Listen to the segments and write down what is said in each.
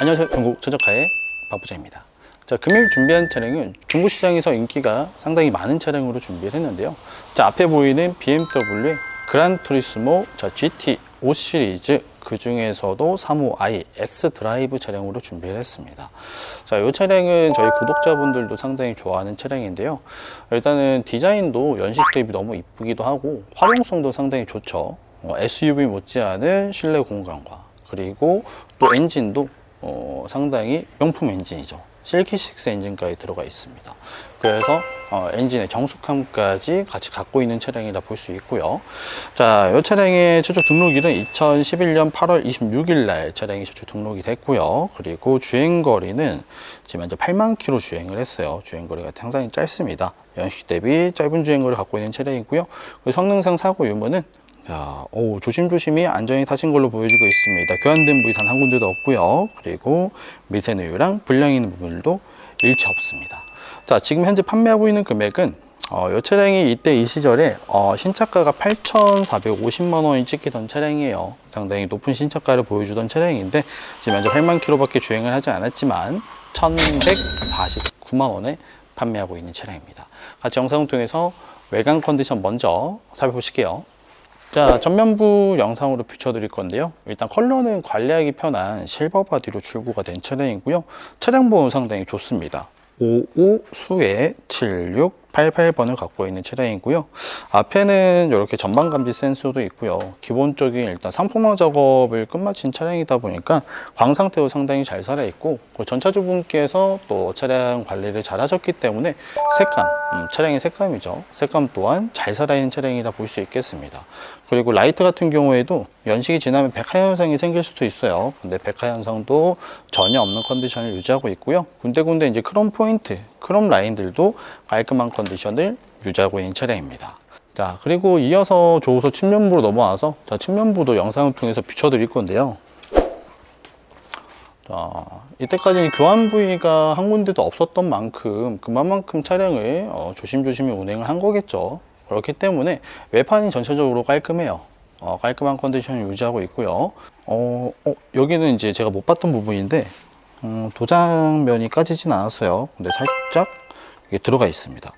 안녕하세요. 전국 최적화의 박부장입니다. 자, 금일 준비한 차량은 중고 시장에서 인기가 상당히 많은 차량으로 준비를 했는데요. 자, 앞에 보이는 BMW 그란 투리스모 자, GT 5 시리즈 그 중에서도 35i X 드라이브 차량으로 준비를 했습니다. 자, 이 차량은 저희 구독자분들도 상당히 좋아하는 차량인데요. 일단은 디자인도 연식 대비 너무 이쁘기도 하고 활용성도 상당히 좋죠. 어, SUV 못지않은 실내 공간과 그리고 또 엔진도 어, 상당히 명품 엔진이죠. 실키6 엔진까지 들어가 있습니다. 그래서 어, 엔진의 정숙함까지 같이 갖고 있는 차량이라 볼 수 있고요. 자, 이 차량의 최초 등록일은 2011년 8월 26일 날 차량이 최초 등록이 됐고요. 그리고 주행 거리는 지금 현재 8만 킬로 주행을 했어요. 주행 거리가 상당히 짧습니다. 연식 대비 짧은 주행 거리를 갖고 있는 차량이고요. 성능상 사고 유무는 자, 오, 조심조심히 안전히 타신 걸로 보여지고 있습니다. 교환된 부위 단 한 군데도 없고요. 그리고 미세누유랑 불량 있는 부분들도 일체 없습니다. 자, 지금 현재 판매하고 있는 금액은 어, 이 차량이 이때 이 시절에 어, 신차가가 8,450만 원이 찍히던 차량이에요. 상당히 높은 신차가를 보여주던 차량인데 지금 현재 8만 킬로밖에 주행을 하지 않았지만 1,149만 원에 판매하고 있는 차량입니다. 같이 영상을 통해서 외관 컨디션 먼저 살펴보실게요. 자, 전면부 영상으로 비춰드릴 건데요. 일단 컬러는 관리하기 편한 실버 바디로 출고가 된 차량이고요. 차량 보험 상당히 좋습니다. 55 수에 76 88번을 갖고 있는 차량이고요. 앞에는 이렇게 전방 감지 센서도 있고요. 기본적인 일단 상품화 작업을 끝마친 차량이다 보니까 광 상태도 상당히 잘 살아 있고 그 전차주분께서 또 차량 관리를 잘 하셨기 때문에 색감, 음, 차량의 색감이죠. 색감 또한 잘 살아 있는 차량이라 볼 수 있겠습니다. 그리고 라이트 같은 경우에도 연식이 지나면 백화 현상이 생길 수도 있어요. 근데 백화 현상도 전혀 없는 컨디션을 유지하고 있고요. 군데군데 이제 크롬 포인트, 크롬 라인들도 깔끔한 컨디션을 유지하고 있는 차량입니다. 자, 그리고 이어서 조우석 측면부로 넘어와서 자, 측면부도 영상을 통해서 비춰드릴 건데요. 자, 이때까지 교환 부위가 한 군데도 없었던 만큼 그만큼 차량을 어, 조심조심히 운행을 한 거겠죠. 그렇기 때문에 외판이 전체적으로 깔끔해요. 어, 깔끔한 컨디션을 유지하고 있고요. 어, 어, 여기는 이제 제가 못 봤던 부분인데 음, 도장면이 까지진 않았어요. 근데 살짝 이게 들어가 있습니다.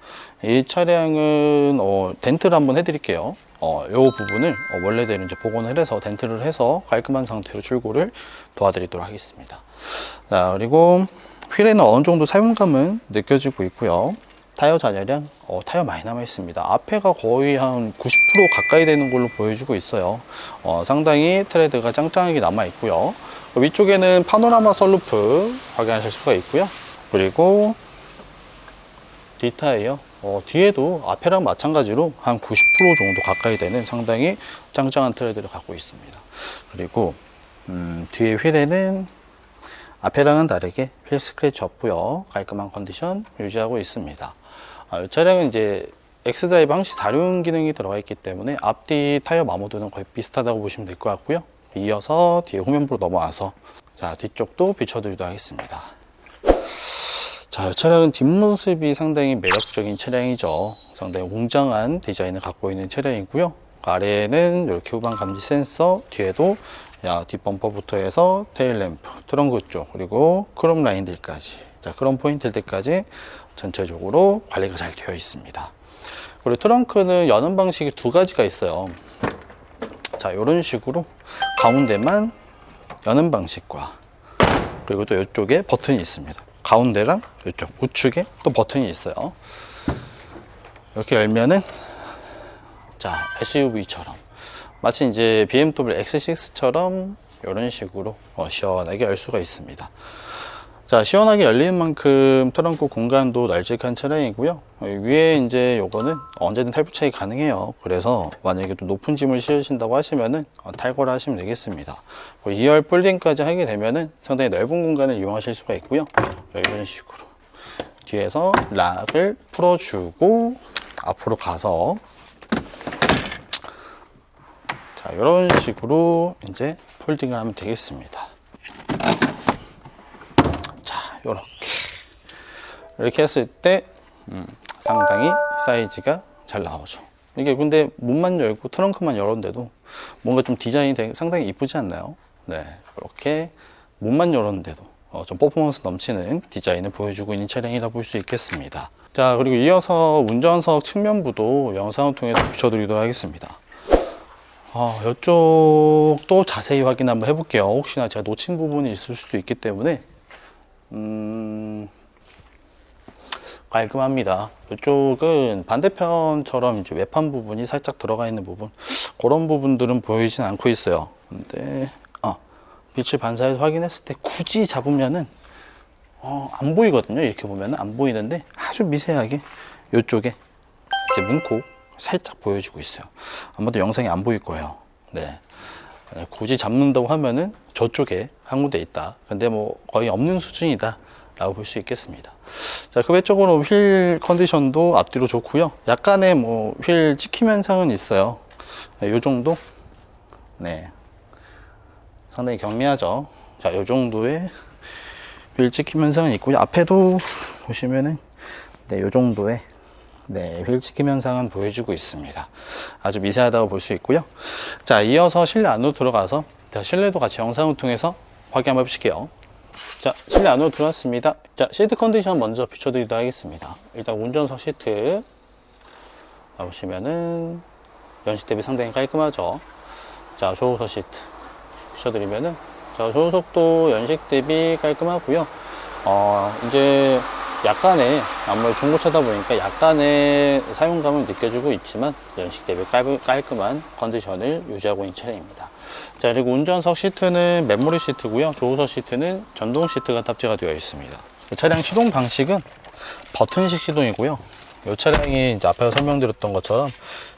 이 차량은 어, 덴트를 한번 해드릴게요. 어, 이 부분을 어, 원래대로 이제 복원을 해서 덴트를 해서 깔끔한 상태로 출고를 도와드리도록 하겠습니다. 자, 그리고 휠에는 어느 정도 사용감은 느껴지고 있고요. 타이어 잔여량, 어, 타이어 많이 남아 있습니다. 앞에가 거의 한 90% 가까이 되는 걸로 보여주고 있어요. 어, 상당히 트레드가 짱짱하게 남아 있고요. 위쪽에는 파노라마 썰루프 확인하실 수가 있고요. 그리고 뒷타이어 어, 뒤에도 앞에랑 마찬가지로 한 90% 정도 가까이 되는 상당히 짱짱한 트레드를 갖고 있습니다. 그리고 음, 뒤에 휠에는 앞에랑은 다르게 휠 스크래치 없고요. 깔끔한 컨디션 유지하고 있습니다. 아, 이 차량은 이제 엑스드라이브 항시 4륜 기능이 들어가 있기 때문에 앞뒤 타이어 마모도는 거의 비슷하다고 보시면 될 것 같고요. 이어서 뒤에 후면부로 넘어와서 자 뒤쪽도 비춰드리도록 하겠습니다. 자, 이 차량은 뒷모습이 상당히 매력적인 차량이죠. 상당히 웅장한 디자인을 갖고 있는 차량이고요. 아래에는 이렇게 후방 감지 센서, 뒤에도 야, 뒷범퍼부터 해서 테일램프, 트렁크 쪽, 그리고 크롬 라인들까지. 자, 크롬 포인트들까지 전체적으로 관리가 잘 되어 있습니다. 그리고 트렁크는 여는 방식이 두 가지가 있어요. 자, 이런 식으로 가운데만 여는 방식과 그리고 또 이쪽에 버튼이 있습니다. 가운데랑 이쪽 우측에 또 버튼이 있어요. 이렇게 열면은 자 SUV처럼 마치 이제 BMW X6처럼 이런 식으로 어, 시원하게 열 수가 있습니다. 자 시원하게 열리는 만큼 트렁크 공간도 널찍한 차량이고요. 어, 위에 이제 요거는 언제든 탈부착이 가능해요. 그래서 만약에 또 높은 짐을 실으신다고 하시면은 어, 탈거를 하시면 되겠습니다. 2열 폴딩까지 하게 되면은 상당히 넓은 공간을 이용하실 수가 있고요. 이런 식으로 뒤에서 락을 풀어주고 앞으로 가서 자 이런 식으로 이제 폴딩을 하면 되겠습니다. 자 이렇게 이렇게 했을 때 음, 상당히 사이즈가 잘 나오죠. 이게 근데 문만 열고 트렁크만 열었는데도 뭔가 좀 디자인이 되게 상당히 이쁘지 않나요? 네, 이렇게 문만 열었는데도 어, 좀 퍼포먼스 넘치는 디자인을 보여주고 있는 차량이라 볼 수 있겠습니다. 자, 그리고 이어서 운전석 측면부도 영상을 통해서 비춰드리도록 하겠습니다. 어, 이쪽도 자세히 확인 한번 해볼게요. 혹시나 제가 놓친 부분이 있을 수도 있기 때문에 음, 깔끔합니다. 이쪽은 반대편처럼 이제 외판 부분이 살짝 들어가 있는 부분 그런 부분들은 보이진 않고 있어요. 근데 어, 빛을 반사해서 확인했을 때 굳이 잡으면은 어, 안 보이거든요. 이렇게 보면 안 보이는데 아주 미세하게 이쪽에 이제 문콕 살짝 보여주고 있어요. 아마도 영상이 안 보일 거예요. 네. 네, 굳이 잡는다고 하면은 저쪽에 한 군데 있다. 근데 뭐 거의 없는 수준이다. 라고 볼 수 있겠습니다. 자, 그 외적으로 휠 컨디션도 앞뒤로 좋고요. 약간의 뭐 휠 찍힘 현상은 있어요. 네, 요 정도? 네. 상당히 경미하죠. 자, 요 정도의 휠 찍힘 현상은 있고요. 앞에도 보시면은 네, 요 정도의 네, 휠 찍힘 현상은 보여주고 있습니다. 아주 미세하다고 볼 수 있고요. 자, 이어서 실내 안으로 들어가서 자, 실내도 같이 영상을 통해서 확인 한번 해보실게요. 자, 실내 안으로 들어왔습니다. 자, 시트 컨디션 먼저 비춰드리도록 하겠습니다. 일단 운전석 시트 보시면은 연식 대비 상당히 깔끔하죠. 자, 조우석 시트 비춰드리면은 자, 조우석도 연식 대비 깔끔하고요. 어, 이제 약간의 아무래도 중고차다 보니까 약간의 사용감을 느껴지고 있지만 연식 대비 깔- 깔끔한 컨디션을 유지하고 있는 차량입니다. 자 그리고 운전석 시트는 메모리 시트고요. 조우석 시트는 전동 시트가 탑재가 되어 있습니다. 이 차량 시동 방식은 버튼식 시동이고요. 이 차량이 이제 앞에서 설명드렸던 것처럼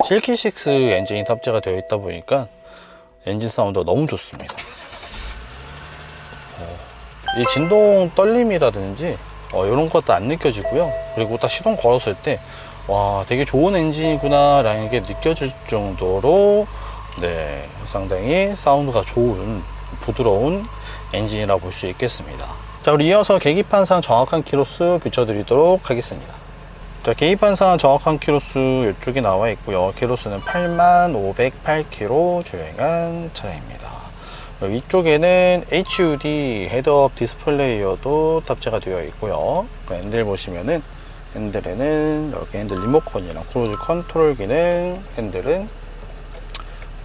실키6 엔진이 탑재가 되어 있다 보니까 엔진 사운드가 너무 좋습니다. 이 진동 떨림이라든지 어, 이런 것도 안 느껴지고요. 그리고 딱 시동 걸었을 때, 와, 되게 좋은 엔진이구나, 라는 게 느껴질 정도로, 네, 상당히 사운드가 좋은, 부드러운 엔진이라고 볼수 있겠습니다. 자, 우리 이어서 계기판상 정확한 키로수 비춰드리도록 하겠습니다. 자, 계기판상 정확한 키로수 이쪽에 나와 있고요. 키로수는 8508km 주행한 차량입니다. 위쪽에는 HUD 헤드업 디스플레이어도 탑재가 되어 있고요. 그 핸들 보시면은 핸들에는 이렇게 핸들 리모컨이랑 크루즈 컨트롤 기능 핸들은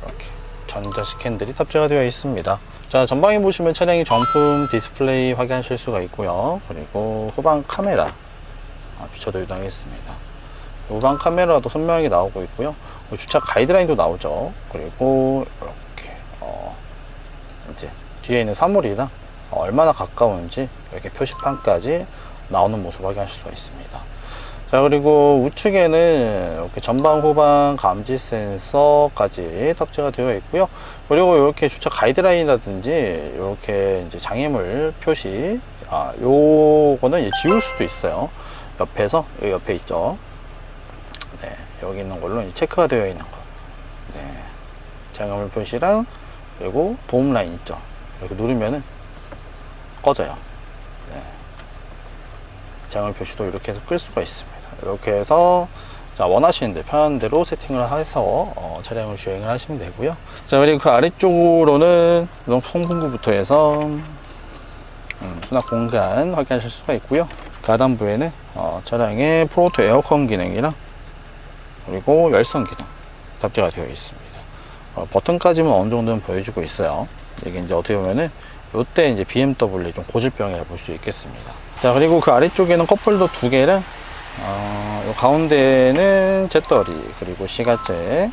이렇게 전자식 핸들이 탑재가 되어 있습니다. 자 전방에 보시면 차량이 정품 디스플레이 확인하실 수가 있고요. 그리고 후방 카메라 아, 비춰드리도록 하겠습니다. 후방 카메라도 선명하게 나오고 있고요. 주차 가이드라인도 나오죠. 그리고 이렇게 어, 이제 뒤에 있는 사물이랑 얼마나 가까운지 이렇게 표시판까지 나오는 모습 확인하실 수가 있습니다. 자 그리고 우측에는 이렇게 전방 후방 감지 센서까지 탑재가 되어 있고요. 그리고 이렇게 주차 가이드라인이라든지 이렇게 이제 장애물 표시 아 요거는 이제 지울 수도 있어요. 옆에서 여기 옆에 있죠. 네 여기 있는 걸로 이제 체크가 되어 있는 거. 네 장애물 표시랑 그리고 도움 라인 있죠. 이렇게 누르면은 꺼져요. 네. 장을 표시도 이렇게 해서 끌 수가 있습니다. 이렇게 해서 자, 원하시는 대 편한 대로 세팅을 해서 어, 차량을 주행을 하시면 되고요. 자, 그리고 그 아래쪽으로는 송풍구부터 해서 음, 수납 공간 확인하실 수가 있고요. 그 하단부에는 어, 차량의 프로토 에어컨 기능이랑 그리고 열선 기능 탑재가 되어 있습니다. 어, 버튼까지는 어느 정도는 보여주고 있어요. 이게 이제 어떻게 보면은 이때 이제 BMW 좀 고질병이라 볼 수 있겠습니다. 자 그리고 그 아래쪽에는 컵홀더 두 개랑 어, 요 가운데는 잿더리 그리고 시가제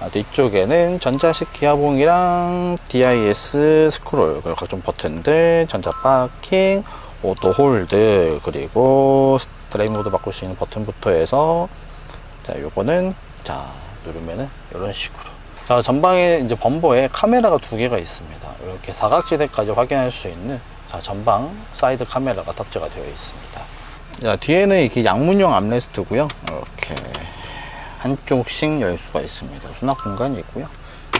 아, 뒤쪽에는 전자식 기아봉이랑 DIS 스크롤 그리고 각종 버튼들 전자 파킹 오토 홀드 그리고 드라이브 모드 바꿀 수 있는 버튼부터 해서 자 요거는 자 누르면은 이런 식으로 자 전방에 이제 범버에 카메라가 두 개가 있습니다. 이렇게 사각지대까지 확인할 수 있는 자 전방 사이드 카메라가 탑재가 되어 있습니다. 자 뒤에는 이렇게 양문형 암레스트고요. 이렇게 한쪽씩 열 수가 있습니다. 수납 공간이 있고요.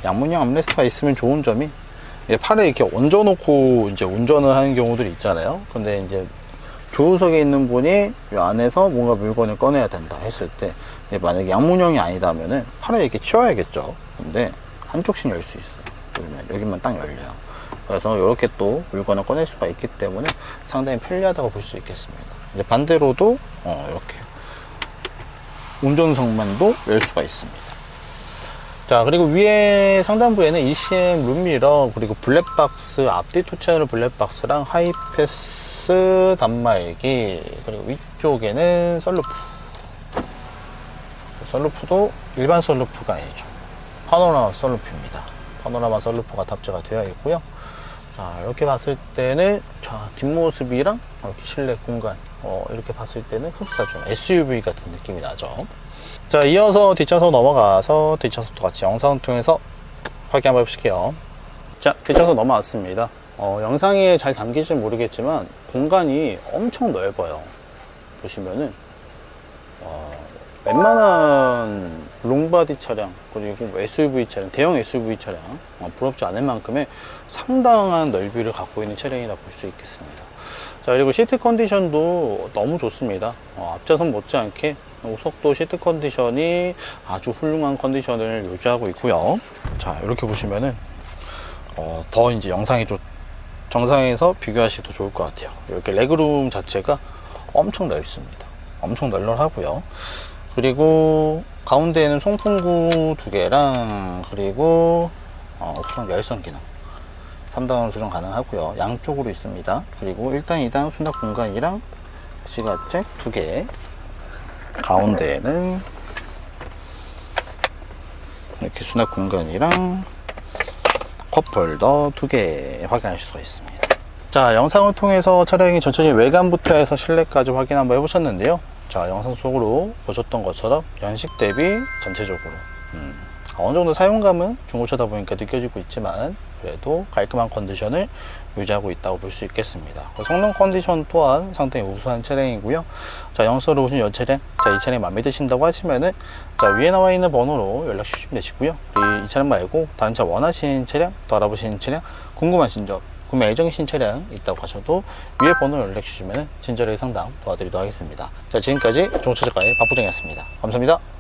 양문형 암레스트가 있으면 좋은 점이 팔에 이렇게 얹어놓고 이제 운전을 하는 경우들이 있잖아요. 근데 이제 조수석에 있는 분이 이 안에서 뭔가 물건을 꺼내야 된다 했을 때 만약에 양문형이 아니다면은 팔에 이렇게 치워야겠죠 근데 한쪽씩 열 수 있어요 그러면 여기만 딱 열려요 그래서 이렇게 또 물건을 꺼낼 수가 있기 때문에 상당히 편리하다고 볼 수 있겠습니다. 이제 반대로도 어, 이렇게 운전석만도 열 수가 있습니다. 자 그리고 위에 상단부에는 ECM 룸미러 그리고 블랙박스 앞뒤 토치하는 블랙박스랑 하이패스 단말기 그리고 위쪽에는 썰루프. 썰루프도 일반 썰루프가 아니죠. 파노라마 썰루프입니다. 파노라마 썰루프가 탑재가 되어 있고요. 자 이렇게 봤을 때는 자 뒷모습이랑 이렇게 실내 공간 어, 이렇게 봤을 때는 흡사죠 SUV 같은 느낌이 나죠 자 이어서 뒷좌석 넘어가서 뒷좌석도 같이 영상을 통해서 확인 한번 해보실게요. 자 뒷좌석 넘어왔습니다. 어, 영상에 잘 담기지 모르겠지만 공간이 엄청 넓어요. 보시면은 어, 웬만한 롱바디 차량 그리고 뭐 SUV 차량 대형 SUV 차량 어, 부럽지 않을 만큼의 상당한 넓이를 갖고 있는 차량이라 볼 수 있겠습니다. 자 그리고 시트 컨디션도 너무 좋습니다. 어, 앞좌석 못지않게 우석도 시트 컨디션이 아주 훌륭한 컨디션을 유지하고 있고요. 자 이렇게 보시면은 어, 더 이제 영상이 좀 정상에서 비교하시기 더 좋을 것 같아요. 이렇게 레그룸 자체가 엄청 넓습니다. 엄청 널널하고요. 그리고 가운데에는 송풍구 두 개랑 그리고 어, 옵션 열선 기능. 3단으로 조정 가능하고요. 양쪽으로 있습니다. 그리고 1단 2단 수납 공간이랑 시가잭 두 개 가운데에는 이렇게 수납 공간이랑 컵홀더 두 개 확인하실 수가 있습니다. 자 영상을 통해서 차량이 천천히 외관부터 해서 실내까지 확인 한번 해보셨는데요. 자 영상 속으로 보셨던 것처럼 연식 대비 전체적으로 음, 어느 정도 사용감은 중고차다 보니까 느껴지고 있지만 그래도 깔끔한 컨디션을 유지하고 있다고 볼 수 있겠습니다. 성능 컨디션 또한 상당히 우수한 차량이고요. 자 영서로 오신 이 차량 자 이 차량 마음에 드신다고 하시면은 자 위에 나와 있는 번호로 연락 주시면 되시고요. 이, 이 차량 말고 다른 차 원하시는 차량 또 알아보시는 차량 궁금하신 점 구매 예정이신 차량 있다고 하셔도 위에 번호 연락 주시면 친절하게 상담 도와드리도록 하겠습니다. 자 지금까지 종차저가의 박부정이었습니다. 감사합니다